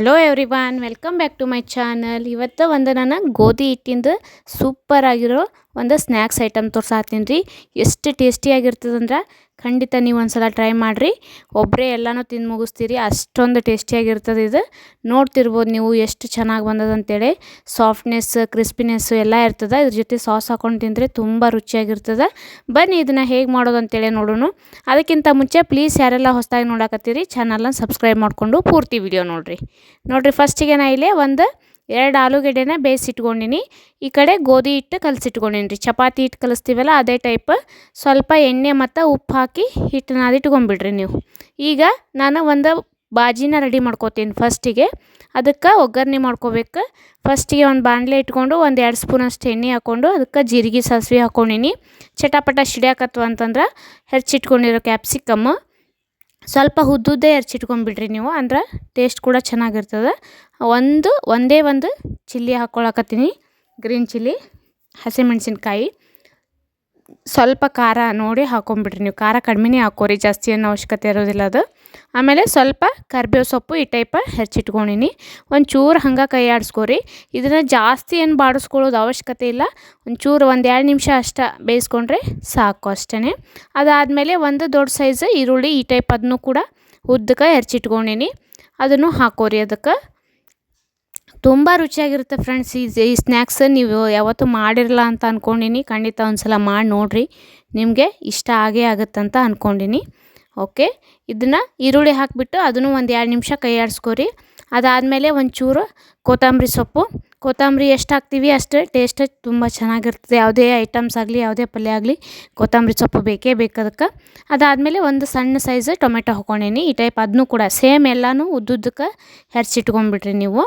Hello everyone welcome back to my channel ಇವತ್ತು ಒಂದು ನಾನು ಗೋಧಿ ಹಿಟ್ಟಿಂದ ಸೂಪರ್ ಆಗಿರೋ ಒಂದು ಸ್ನ್ಯಾಕ್ಸ್ ಐಟಮ್ ತೋರ್ಸಾತೀನಿ ರೀ ಎಷ್ಟು ಟೇಸ್ಟಿಯಾಗಿರ್ತದಂದ್ರೆ ಖಂಡಿತ ನೀವು ಒಂದು ಸಲ ಟ್ರೈ ಮಾಡಿರಿ. ಒಬ್ಬರೇ ಎಲ್ಲನೂ ತಿಂದು ಮುಗಿಸ್ತೀರಿ. ಅಷ್ಟೊಂದು ಟೇಸ್ಟಿಯಾಗಿರ್ತದೆ ಇದು. ನೋಡ್ತಿರ್ಬೋದು ನೀವು ಎಷ್ಟು ಚೆನ್ನಾಗಿ ಬಂದದ ಅಂತೇಳಿ. ಸಾಫ್ಟ್ನೆಸ್ ಕ್ರಿಸ್ಪಿನೆಸ್ಸು ಎಲ್ಲ ಇರ್ತದೆ. ಇದ್ರ ಜೊತೆ ಸಾಸ್ ಹಾಕೊಂಡು ತಿಂದರೆ ತುಂಬ ರುಚಿಯಾಗಿರ್ತದೆ. ಬನ್ನಿ ಇದನ್ನು ಹೇಗೆ ಮಾಡೋದು ಅಂತೇಳಿ ನೋಡೋಣ. ಅದಕ್ಕಿಂತ ಮುಂಚೆ ಪ್ಲೀಸ್ ಯಾರೆಲ್ಲ ಹೊಸದಾಗಿ ನೋಡಕತ್ತೀರಿ ಚಾನಲ್ನ ಸಬ್ಸ್ಕ್ರೈಬ್ ಮಾಡಿಕೊಂಡು ಪೂರ್ತಿ ವಿಡಿಯೋ ನೋಡಿರಿ. ನೋಡಿರಿ ಫಸ್ಟಿಗೆ ನಾ ಇಲ್ಲಿ ಒಂದು ಎರಡು ಆಲೂಗಡ್ಡೆನ ಬೇಯಿಸಿಟ್ಕೊಂಡಿನಿ. ಈ ಕಡೆ ಗೋಧಿ ಹಿಟ್ಟು ಕಲಸಿಟ್ಕೊಂಡಿನಿ ರೀ ಚಪಾತಿ ಹಿಟ್ಟು ಕಲಿಸ್ತೀವಲ್ಲ, ಅದೇ ಟೈಪ್ ಸ್ವಲ್ಪ ಎಣ್ಣೆ ಮತ್ತು ಉಪ್ಪು ಹಾಕಿ ಹಿಟ್ಟನ್ನ ಅದಿಟ್ಕೊಂಡ್ಬಿಡ್ರಿ ನೀವು. ಈಗ ನಾನು ಒಂದು ಬಾಜಿನ ರೆಡಿ ಮಾಡ್ಕೋತೀನಿ ಫಸ್ಟಿಗೆ ಅದಕ್ಕೆ ಒಗ್ಗರಣೆ ಮಾಡ್ಕೋಬೇಕು. ಫಸ್ಟಿಗೆ ಒಂದು ಬಾಣಲೆ ಇಟ್ಕೊಂಡು ಒಂದು ಎರಡು ಸ್ಪೂನಷ್ಟು ಎಣ್ಣೆ ಹಾಕ್ಕೊಂಡು ಅದಕ್ಕೆ ಜೀರಿಗೆ, ಸಾಸಿವೆ ಹಾಕ್ಕೊಂಡಿನಿ ಚಟಾಪಟ ಸಿಡಿಯಾಕತ್ವ ಅಂತಂದ್ರೆ ಹೆಚ್ಚಿಟ್ಕೊಂಡಿರೋ ಕ್ಯಾಪ್ಸಿಕಮ್ಮು ಸ್ವಲ್ಪ ಉದ್ದುದ್ದೇ ಹೆಚ್ಚಿಟ್ಕೊಂಬಿಡ್ರಿ ನೀವು, ಅಂದ್ರೆ ಟೇಸ್ಟ್ ಕೂಡ ಚೆನ್ನಾಗಿರ್ತದೆ. ಒಂದು, ಒಂದೇ ಒಂದು ಚಿಲ್ಲಿ ಹಾಕ್ಕೊಳಕತ್ತೀನಿ ಗ್ರೀನ್ ಚಿಲ್ಲಿ ಹಸಿಮೆಣ್ಸಿನ್ಕಾಯಿ. ಸ್ವಲ್ಪ ಖಾರ ನೋಡಿ ಹಾಕೊಂಬಿಡ್ರಿ. ನೀವು ಖಾರ ಕಡಿಮೆನೇ ಹಾಕೋರಿ, ಜಾಸ್ತಿ ಏನು ಅವಶ್ಯಕತೆ ಇರೋದಿಲ್ಲ ಅದು. ಆಮೇಲೆ ಸ್ವಲ್ಪ ಕರ್ಬೇವು ಸೊಪ್ಪು ಈ ಟೈಪ ಹೆಚ್ಚಿಟ್ಕೊಂಡಿನಿ. ಒಂಚೂರು ಹಂಗೆ ಕೈ ಆಡಿಸ್ಕೊರಿ. ಇದನ್ನು ಜಾಸ್ತಿ ಏನು ಬಾಡಿಸ್ಕೊಳ್ಳೋದು ಅವಶ್ಯಕತೆ ಇಲ್ಲ. ಒಂಚೂರು ಒಂದು ಎರಡು ನಿಮಿಷ ಅಷ್ಟ ಬೇಯಿಸ್ಕೊಂಡ್ರೆ ಸಾಕು ಅಷ್ಟೇ ಅದಾದಮೇಲೆ ಒಂದು ದೊಡ್ಡ ಸೈಜ್ ಈರುಳ್ಳಿ ಈ ಟೈಪ್ ಅದನ್ನು ಕೂಡ ಉದ್ದಕ್ಕೆ ಹೆಚ್ಚಿಟ್ಕೊಂಡಿನಿ. ಅದನ್ನು ಹಾಕೋರಿ ಅದಕ್ಕೆ. ತುಂಬ ರುಚಿಯಾಗಿರುತ್ತೆ ಫ್ರೆಂಡ್ಸ್ ಈ ಈ ಸ್ನ್ಯಾಕ್ಸ್ ನೀವು ಯಾವತ್ತೂ ಮಾಡಿರಲ್ಲ ಅಂತ ಅಂದ್ಕೊಂಡಿನಿ ಖಂಡಿತ ಒಂದು ಸಲ ಮಾಡಿ ನೋಡಿರಿ. ನಿಮಗೆ ಇಷ್ಟ ಆಗೇ ಆಗುತ್ತಂತ ಅಂದ್ಕೊಂಡಿನಿ ಓಕೆ ಇದನ್ನು ಈರುಳ್ಳಿ ಹಾಕಿಬಿಟ್ಟು ಅದನ್ನು ಒಂದು ಎರಡು ನಿಮಿಷ ಕೈ ಆಡಿಸ್ಕೊರಿ ಅದಾದಮೇಲೆ ಒಂಚೂರು ಕೊತ್ತಂಬರಿ ಸೊಪ್ಪು. ಕೊತ್ತಂಬರಿ ಎಷ್ಟು ಹಾಕ್ತೀವಿ ಅಷ್ಟು ಟೇಸ್ಟ್ ತುಂಬ ಚೆನ್ನಾಗಿರ್ತದೆ. ಯಾವುದೇ ಐಟಮ್ಸ್ ಆಗಲಿ, ಯಾವುದೇ ಪಲ್ಯ ಆಗಲಿ ಕೊತ್ತಂಬರಿ ಸೊಪ್ಪು ಬೇಕೇ ಬೇಕು ಅದಕ್ಕೆ ಅದಾದಮೇಲೆ ಒಂದು ಸಣ್ಣ ಸೈಜ್ ಟೊಮೆಟೊ ಹಾಕ್ಕೊಂಡೀನಿ ಈ ಟೈಪ್ ಅದನ್ನು ಕೂಡ ಸೇಮ್ ಎಲ್ಲನೂ ಉದ್ದುದ್ದಕ್ಕೆ ಹೆರ್ಚಿಟ್ಕೊಂಡ್ಬಿಟ್ರಿ ನೀವು.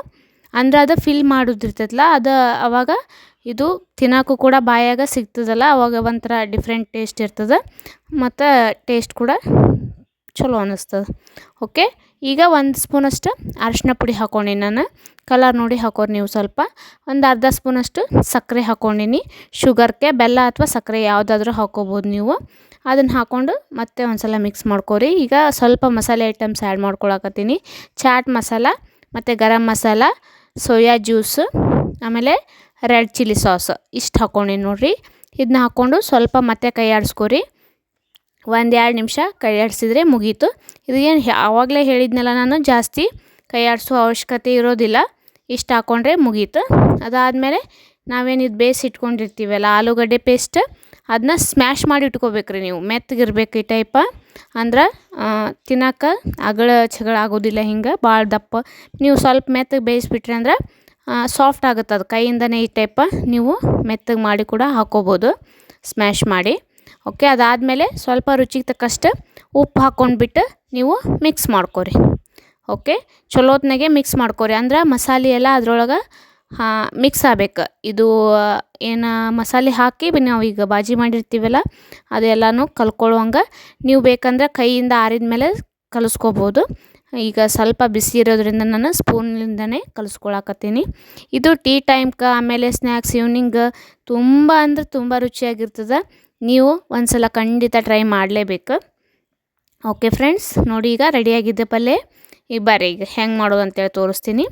ಅಂದ್ರೆ ಅದು ಫಿಲ್ ಮಾಡೋದಿರ್ತೈತಲ್ಲ, ಅದು ಅವಾಗ ಇದು ತಿನ್ನೋಕ್ಕೂ ಕೂಡ ಬಾಯಾಗ ಸಿಗ್ತದಲ್ಲ, ಅವಾಗ ಒಂಥರ ಡಿಫ್ರೆಂಟ್ ಟೇಸ್ಟ್ ಇರ್ತದೆ, ಮತ್ತು ಟೇಸ್ಟ್ ಕೂಡ ಚಲೋ ಅನ್ನಿಸ್ತದೆ ಓಕೆ ಈಗ ಒಂದು ಸ್ಪೂನಷ್ಟು ಅರಿಶಿನ ಪುಡಿ ಹಾಕ್ಕೊಂಡಿ ನಾನು ಕಲರ್ ನೋಡಿ ಹಾಕೋರಿ ನೀವು ಸ್ವಲ್ಪ. ಒಂದು ಅರ್ಧ ಸ್ಪೂನಷ್ಟು ಸಕ್ಕರೆ ಹಾಕ್ಕೊಂಡಿನಿ ಶುಗರ್ಗೆ ಬೆಲ್ಲ ಅಥವಾ ಸಕ್ಕರೆ ಯಾವುದಾದ್ರೂ ಹಾಕ್ಕೋಬೋದು ನೀವು. ಅದನ್ನು ಹಾಕ್ಕೊಂಡು ಮತ್ತೆ ಒಂದು ಸಲ ಮಿಕ್ಸ್ ಮಾಡ್ಕೊರಿ. ಈಗ ಸ್ವಲ್ಪ ಮಸಾಲೆ ಐಟಮ್ಸ್ ಆ್ಯಡ್ ಮಾಡ್ಕೊಳಕತ್ತೀನಿ. ಚಾಟ್ ಮಸಾಲ, ಮತ್ತು ಗರಂ ಮಸಾಲ ಸೋಯಾ ಜ್ಯೂಸ್, ಆಮೇಲೆ ರೆಡ್ ಚಿಲ್ಲಿ ಸಾಸ್. ಇಷ್ಟು ಹಾಕ್ಕೊಂಡಿ ನೋಡಿರಿ. ಇದನ್ನ ಹಾಕ್ಕೊಂಡು ಸ್ವಲ್ಪ ಮತ್ತೆ ಕೈ ಆಡಿಸ್ಕೊರಿ ಒಂದು ನಿಮಿಷ ಕೈ ಆಡಿಸಿದ್ರೆ ಮುಗೀತು. ಇದೇನು ಆವಾಗಲೇ ಹೇಳಿದ್ನಲ್ಲ ನಾನು, ಜಾಸ್ತಿ ಕೈ ಆಡಿಸೋ ಅವಶ್ಯಕತೆ ಇರೋದಿಲ್ಲ. ಇಷ್ಟು ಹಾಕ್ಕೊಂಡ್ರೆ ಮುಗೀತು. ಅದಾದಮೇಲೆ ನಾವೇನು ಇದು ಬೇಯಿಸಿ ಇಟ್ಕೊಂಡಿರ್ತೀವಲ್ಲ, ಆಲೂಗಡ್ಡೆ ಪೇಸ್ಟ್ ಅದನ್ನ ಸ್ಮ್ಯಾಶ್ ಮಾಡಿ ಇಟ್ಕೋಬೇಕ್ರಿ ನೀವು. ಮೆತ್ತಗಿರ್ಬೇಕು ಈ ಟೈಪ ಅಂದ್ರೆ ತಿನ್ನಕ್ಕೆ ಅಗಳ ಚಗಳ ಆಗೋದಿಲ್ಲ ಹಿಂಗೆ. ಭಾಳ ದಪ್ಪ. ನೀವು ಸ್ವಲ್ಪ ಮೆತ್ತಗೆ ಬೇಯಿಸ್ಬಿಟ್ರಿ ಅಂದ್ರೆ ಸಾಫ್ಟ್ ಆಗುತ್ತೆ ಅದು. ಕೈಯಿಂದನೇ ಈ ಟೈಪ ನೀವು ಮೆತ್ತಗೆ ಮಾಡಿ ಕೂಡ ಹಾಕೋಬೋದು. ಸ್ಮ್ಯಾಶ್ ಮಾಡಿ. ಓಕೆ ಅದಾದಮೇಲೆ ಸ್ವಲ್ಪ ರುಚಿಗೆ ತಕ್ಕಷ್ಟು ಉಪ್ಪು ಹಾಕ್ಕೊಂಡ್ಬಿಟ್ಟು ನೀವು ಮಿಕ್ಸ್ ಮಾಡ್ಕೋರಿ. ಓಕೆ ಚಲೋತ್ನಾಗೆ ಮಿಕ್ಸ್ ಮಾಡ್ಕೋರಿ. ಅಂದ್ರೆ ಮಸಾಲೆ ಎಲ್ಲ ಅದ್ರೊಳಗೆ ಹಾಂ ಮಿಕ್ಸ್ ಆಗ್ಬೇಕು. ಇದು, ಏನು ಮಸಾಲೆ ಹಾಕಿ ನಾವು ಈಗ ಬಾಜಿ ಮಾಡಿರ್ತೀವಲ್ಲ, ಅದೆಲ್ಲನೂ ಕಲ್ಕೊಳ್ಳುವಂಗೆ ನೀವು ಬೇಕಂದ್ರೆ ಕೈಯಿಂದ ಆರಿದ ಮೇಲೆ ಕಲಿಸ್ಕೋಬೋದು. ಈಗ ಸ್ವಲ್ಪ ಬಿಸಿ ಇರೋದ್ರಿಂದ ನಾನು ಸ್ಪೂನಿಂದನೇ ಕಲಿಸ್ಕೊಳಕತ್ತೀನಿ. ಇದು ಟೀ ಟೈಮ್ಗೆ ಆಮೇಲೆ ಸ್ನ್ಯಾಕ್ಸ್ ಈವ್ನಿಂಗ್ ತುಂಬ ಅಂದ್ರೆ ತುಂಬ ರುಚಿಯಾಗಿರ್ತದೆ. ನೀವು ಒಂದು ಸಲ ಖಂಡಿತ ಟ್ರೈ ಮಾಡಲೇಬೇಕು. ಓಕೆ ಫ್ರೆಂಡ್ಸ್, ನೋಡಿ ಈಗ ರೆಡಿಯಾಗಿದ್ದೆ ಪಲ್ಯ. ಈಗ ಬರ್ರಿ ಈಗ ಹೆಂಗೆ ಮಾಡೋದು ಅಂತೇಳಿ ತೋರಿಸ್ತೀನಿ.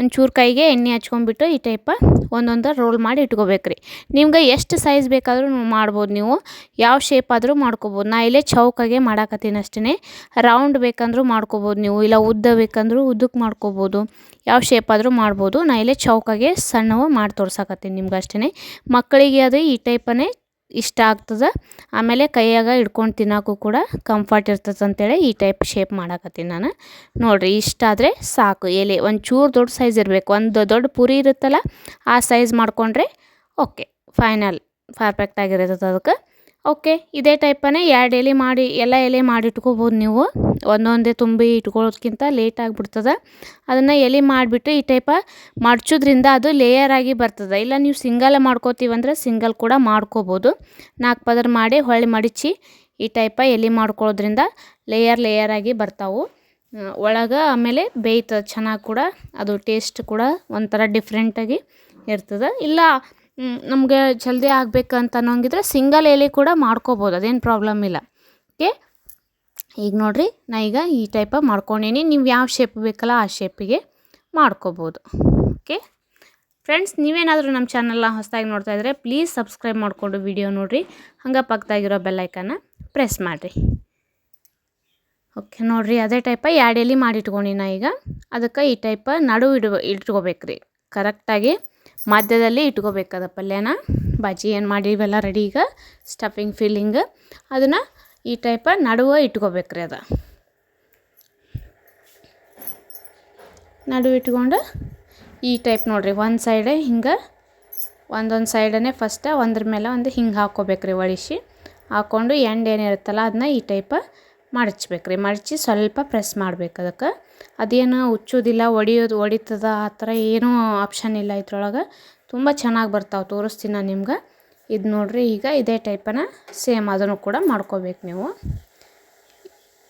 ಒಂಚೂರು ಕೈಗೆ ಎಣ್ಣೆ ಹಚ್ಕೊಂಡ್ಬಿಟ್ಟು ಈ ಟೈಪ ಒಂದೊಂದು ರೋಲ್ ಮಾಡಿ ಇಟ್ಕೋಬೇಕ್ರಿ. ನಿಮ್ಗೆ ಎಷ್ಟು ಸೈಜ್ ಬೇಕಾದರೂ ಮಾಡ್ಬೋದು ನೀವು. ಯಾವ ಶೇಪ್ ಆದರೂ ಮಾಡ್ಕೋಬೋದು. ನಾ ಇಲ್ಲೇ ಚೌಕಾಗೆ ಮಾಡಾಕತ್ತೀನಿ ಅಷ್ಟೇ ರೌಂಡ್ ಬೇಕಂದ್ರೂ ಮಾಡ್ಕೋಬೋದು ನೀವು. ಇಲ್ಲ ಉದ್ದ ಬೇಕಂದ್ರೂ ಉದ್ದಕ್ಕೆ ಮಾಡ್ಕೋಬೋದು. ಯಾವ ಶೇಪ್ ಆದರೂ ಮಾಡ್ಬೋದು. ನಾ ಇಲ್ಲೇ ಚೌಕಾಗೆ ಸಣ್ಣವು ಮಾಡಿ ತೋರ್ಸಾಕತ್ತೀನಿ ನಿಮ್ಗೆ ಅಷ್ಟೇ ಮಕ್ಕಳಿಗೆ ಅದು ಈ ಟೈಪನೇ ಇಷ್ಟ ಆಗ್ತದೆ. ಆಮೇಲೆ ಕೈಯಾಗ ಹಿಡ್ಕೊಂಡು ತಿನ್ನೋಕ್ಕೂ ಕೂಡ ಕಂಫರ್ಟ್ ಇರ್ತದೆ ಅಂತೇಳಿ ಈ ಟೈಪ್ ಶೇಪ್ ಮಾಡಕತ್ತೀನಿ ನಾನು. ನೋಡಿರಿ ಇಷ್ಟಾದರೆ ಸಾಕು. ಎಲೆ ಒಂಚೂರು ದೊಡ್ಡ ಸೈಜ್ ಇರಬೇಕು. ಒಂದು ದೊಡ್ಡ ಪುರಿ ಇರುತ್ತಲ್ಲ, ಆ ಸೈಜ್ ಮಾಡಿಕೊಂಡ್ರೆ ಓಕೆ ಫೈನಲ್ ಪರ್ಫೆಕ್ಟ್ ಆಗಿರ್ತದೆ ಅದಕ್ಕೆ. ಓಕೆ, ಇದೇ ಟೈಪನ್ನೇ ಎರಡು ಎಲೆ ಮಾಡಿ, ಎಲ್ಲ ಎಲೆ ಮಾಡಿ ಇಟ್ಕೋಬೋದು ನೀವು. ಒಂದೊಂದೇ ತುಂಬಿ ಇಟ್ಕೊಳ್ಳೋದ್ಕಿಂತ ಲೇಟ್ ಆಗಿಬಿಡ್ತದೆ. ಅದನ್ನು ಎಲೆ ಮಾಡಿಬಿಟ್ಟು ಈ ಟೈಪ ಮಡ್ಚೋದ್ರಿಂದ ಅದು ಲೇಯರ್ ಆಗಿ ಬರ್ತದೆ. ಇಲ್ಲ ನೀವು ಸಿಂಗಲ್ ಮಾಡ್ಕೋತೀವಂದ್ರೆ ಸಿಂಗಲ್ ಕೂಡ ಮಾಡ್ಕೋಬೋದು. ನಾಲ್ಕು ಪದರ ಮಾಡಿ ಹೊಳ್ಳಿ ಮಡಿಚಿ ಈ ಟೈಪ ಎಲೆ ಮಾಡ್ಕೊಳ್ಳೋದ್ರಿಂದ ಲೇಯರ್ ಲೇಯರ್ ಆಗಿ ಬರ್ತಾವೆ. ಒಳಗೆ ಆಮೇಲೆ ಬೇಯ್ತದೆ, ಚೆನ್ನಾಗಿ ಕೂಡ ಅದು ಟೇಸ್ಟ್ ಕೂಡ ಒಂಥರ ಡಿಫ್ರೆಂಟಾಗಿ ಇರ್ತದೆ. ಇಲ್ಲ ನಮಗೆ ಜಲ್ದಿ ಆಗ್ಬೇಕಂತ ಅನ್ನೋಂಗಿದ್ರೆ ಸಿಂಗಲ್ ಎಲೆ ಕೂಡ ಮಾಡ್ಕೋಬೋದು, ಅದೇನು ಪ್ರಾಬ್ಲಮ್ ಇಲ್ಲ. ಓಕೆ ಈಗ ನೋಡಿರಿ, ನಾ ಈಗ ಈ ಟೈಪ ಮಾಡ್ಕೊಂಡೇನಿ. ನೀವು ಯಾವ ಶೇಪ್ ಬೇಕಲ್ಲ ಆ ಶೇಪಿಗೆ ಮಾಡ್ಕೋಬೋದು. ಓಕೆ ಫ್ರೆಂಡ್ಸ್ ನೀವೇನಾದರೂ ನಮ್ಮ ಚಾನಲ್ನ ಹೊಸದಾಗಿ ನೋಡ್ತಾ ಇದ್ದರೆ ಪ್ಲೀಸ್ ಸಬ್ಸ್ಕ್ರೈಬ್ ಮಾಡಿಕೊಂಡು ವಿಡಿಯೋ ನೋಡಿರಿ. ಹಂಗೆ ಪಕ್ಕದಾಗಿರೋ ಬೆಲ್ಲೈಕನ್ನ ಪ್ರೆಸ್ ಮಾಡಿರಿ. ಓಕೆ ನೋಡಿರಿ, ಅದೇ ಟೈಪ ಎಲೆ ಮಾಡಿ ಇಟ್ಕೊಂಡು ನಾ ಈಗ. ಅದಕ್ಕೆ ಈ ಟೈಪ ನಡು ಇಡು ಇಟ್ಕೋಬೇಕು ರೀ ಕರೆಕ್ಟಾಗಿ ಮಧ್ಯದಲ್ಲಿ ಇಟ್ಕೋಬೇಕದ ಪಲ್ಯನ. ಬಾಜಿ ಏನು ಮಾಡಿವೆಲ್ಲ ರೆಡಿ ಈಗ. ಸ್ಟಫಿಂಗ್ ಫಿಲ್ಲಿಂಗ್ ಅದನ್ನು ಈ ಟೈಪ ನಡುವೆ ಇಟ್ಕೋಬೇಕು ರೀ ಅದು. ನಡುವೆ ಇಟ್ಕೊಂಡು ಈ ಟೈಪ್ ನೋಡಿರಿ, ಒಂದು ಸೈಡೆ ಹಿಂಗೆ, ಒಂದೊಂದು ಸೈಡನ್ನೇ ಫಸ್ಟ ಒಂದ್ರ ಮೇಲೆ ಒಂದು ಹಿಂಗೆ ಹಾಕ್ಕೋಬೇಕು ರೀ ಒಳಿಸಿ. ಹಾಕ್ಕೊಂಡು ಎಂಡ್ ಏನಿರುತ್ತಲ್ಲ, ಅದನ್ನ ಈ ಟೈಪ ಮಡಚ್ಬೇಕು ರೀ ಮಡಚಿ ಸ್ವಲ್ಪ ಪ್ರೆಸ್ ಮಾಡ್ಬೇಕು ಅದಕ್ಕೆ. ಅದೇನು ಉಚ್ಚೋದಿಲ್ಲ ಒಡಿಯೋದು, ಒಡಿತದ, ಆ ಥರ ಏನೂ ಆಪ್ಷನ್ ಇಲ್ಲ ಇದ್ರೊಳಗೆ. ತುಂಬ ಚೆನ್ನಾಗಿ ಬರ್ತಾವೆ ತೋರಿಸ್ತೀನಿ ನಾನು ನಿಮ್ಗೆ. ಇದು ನೋಡಿರಿ ಈಗ ಇದೇ ಟೈಪನ ಸೇಮ್ ಅದನ್ನು ಕೂಡ ಮಾಡ್ಕೋಬೇಕು ನೀವು.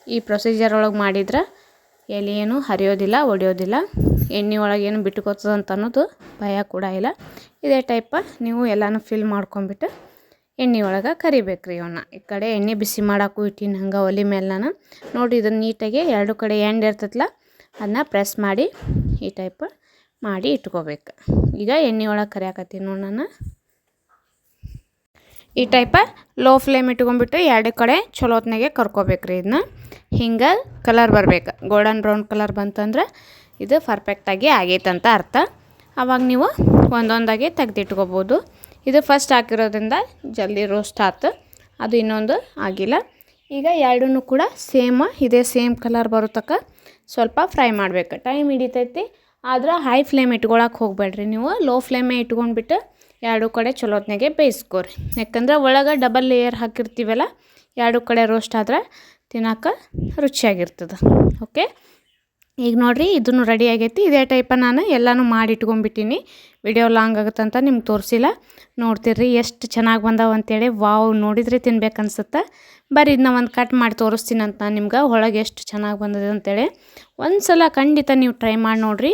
ಈ ಪ್ರೊಸೀಜರ್ ಒಳಗೆ ಮಾಡಿದ್ರೆ ಎಲ್ಲಿ ಏನು ಹರಿಯೋದಿಲ್ಲ, ಒಡೆಯೋದಿಲ್ಲ. ಎಣ್ಣೆ ಒಳಗೆ ಏನು ಬಿಟ್ಕೋತದ ಅನ್ನೋದು ಭಯ ಕೂಡ ಇಲ್ಲ. ಇದೇ ಟೈಪ ನೀವು ಎಲ್ಲನೂ ಫಿಲ್ ಮಾಡ್ಕೊಂಬಿಟ್ಟು ಎಣ್ಣೆ ಒಳಗೆ ಕರಿಬೇಕು ರೀ ಇವನ್ನ ಈ ಕಡೆ ಎಣ್ಣೆ ಬಿಸಿ ಮಾಡೋಕ್ಕೂ ಇಟ್ಟಿನ ಹಂಗೆ ಒಲೆ ಮೇಲೆ ನಾನು ನೋಡಿ ಇದನ್ನು ನೀಟಾಗಿ ಎರಡು ಕಡೆ ಎಂಡ್ ಇರ್ತೈತಲ್ಲ ಅದನ್ನ ಪ್ರೆಸ್ ಮಾಡಿ ಈ ಟೈಪ್ ಮಾಡಿ ಇಟ್ಕೋಬೇಕು. ಈಗ ಎಣ್ಣೆ ಒಳಗೆ ಕರಿಯಾಕತ್ತೀನಿ ನೋಡಿ ನಾನು. ಈ ಟೈಪ ಲೋ ಫ್ಲೇಮ್ ಇಟ್ಕೊಂಡ್ಬಿಟ್ಟು ಎರಡು ಕಡೆ ಚಲೋ ಹೊತ್ನಾಗೆ ಕರ್ಕೋಬೇಕು ರೀ ಇದನ್ನ ಹಿಂಗೆ ಕಲರ್ ಬರಬೇಕು. ಗೋಲ್ಡನ್ ಬ್ರೌನ್ ಕಲರ್ ಬಂತಂದ್ರೆ ಇದು ಪರ್ಫೆಕ್ಟಾಗಿ ಆಗೈತಂತ ಅರ್ಥ. ಅವಾಗ ನೀವು ಒಂದೊಂದಾಗಿ ತೆಗೆದಿಟ್ಕೋಬೋದು. ಇದು ಫಸ್ಟ್ ಹಾಕಿರೋದ್ರಿಂದ ಜಲ್ದಿ ರೋಸ್ಟ್ ಆಯ್ತು ಅದು ಇನ್ನೊಂದು ಆಗಿಲ್ಲ. ಈಗ ಎರಡೂ ಕೂಡ ಸೇಮ್ ಇದೇ ಸೇಮ್ ಕಲರ್ ಬರೋ ತನಕ ಸ್ವಲ್ಪ ಫ್ರೈ ಮಾಡಬೇಕು. ಟೈಮ್ ಹಿಡಿತೈತಿ. ಆದ್ರೆ ಹೈ ಫ್ಲೇಮ್ ಇಟ್ಕೊಳಕ್ಕೆ ಹೋಗಬೇಡ್ರಿ ನೀವು. ಲೋ ಫ್ಲೇಮೇ ಇಟ್ಕೊಂಡ್ಬಿಟ್ಟು ಎರಡು ಕಡೆ ಚಲೋತ್ನಾಗೆ ಬೇಯಿಸ್ಕೋರಿ. ಯಾಕಂದ್ರೆ ಒಳಗೆ ಡಬಲ್ ಲೇಯರ್ ಹಾಕಿರ್ತೀವಲ್ಲ, ಎರಡು ಕಡೆ ರೋಸ್ಟ್ ಆದ್ರೆ ತಿನ್ನೋಕೆ ರುಚಿಯಾಗಿರ್ತದೆ. ಓಕೆ ಈಗ ನೋಡಿರಿ ಇದನ್ನು ರೆಡಿ ಆಗೈತಿ. ಇದೇ ಟೈಪ ನಾನು ಎಲ್ಲನೂ ಮಾಡಿ ಇಟ್ಕೊಂಡ್ಬಿಟ್ಟಿನಿ. ವಿಡಿಯೋ ಲಾಂಗ್ ಆಗುತ್ತೆ ಅಂತ ನಿಮ್ಗೆ ತೋರಿಸಿಲ್ಲ. ನೋಡ್ತೀರಿ ಎಷ್ಟು ಚೆನ್ನಾಗಿ ಬಂದಾವ ಅಂತೇಳಿ ವಾವ್ ನೋಡಿದರೆ ತಿನ್ಬೇಕು ಅನ್ಸುತ್ತೆ. ಬರೀ ಇದನ್ನ ಒಂದು ಕಟ್ ಮಾಡಿ ತೋರಿಸ್ತೀನಿ ಅಂತ ನಾನು ನಿಮ್ಗೆ. ಒಳಗೆ ಎಷ್ಟು ಚೆನ್ನಾಗಿ ಬಂದಿದೆ ಅಂತೇಳಿ. ಒಂದು ಸಲ ಖಂಡಿತ ನೀವು ಟ್ರೈ ಮಾಡಿ ನೋಡಿರಿ.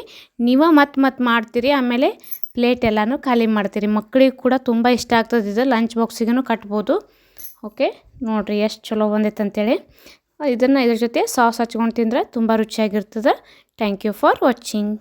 ನೀವು ಮತ್ತೆ ಮತ್ತೆ ಮಾಡ್ತೀರಿ. ಆಮೇಲೆ ಪ್ಲೇಟ್ ಎಲ್ಲನೂ ಖಾಲಿ ಮಾಡ್ತೀರಿ. ಮಕ್ಕಳಿಗೆ ಕೂಡ ತುಂಬ ಇಷ್ಟ ಆಗ್ತದೆ ಇದು. ಲಂಚ್ ಬಾಕ್ಸಿಗೂ ಕಟ್ಬೋದು. ಓಕೆ ನೋಡಿರಿ ಎಷ್ಟು ಚಲೋ ಬಂದೈತೆ ಅಂತೇಳಿ. ಇದನ್ನು ಇದ್ರ ಜೊತೆ ಸಾಸ್ ಹಚ್ಕೊಂಡು ತಿಂದರೆ ತುಂಬ ರುಚಿಯಾಗಿರ್ತದೆ. Thank you for watching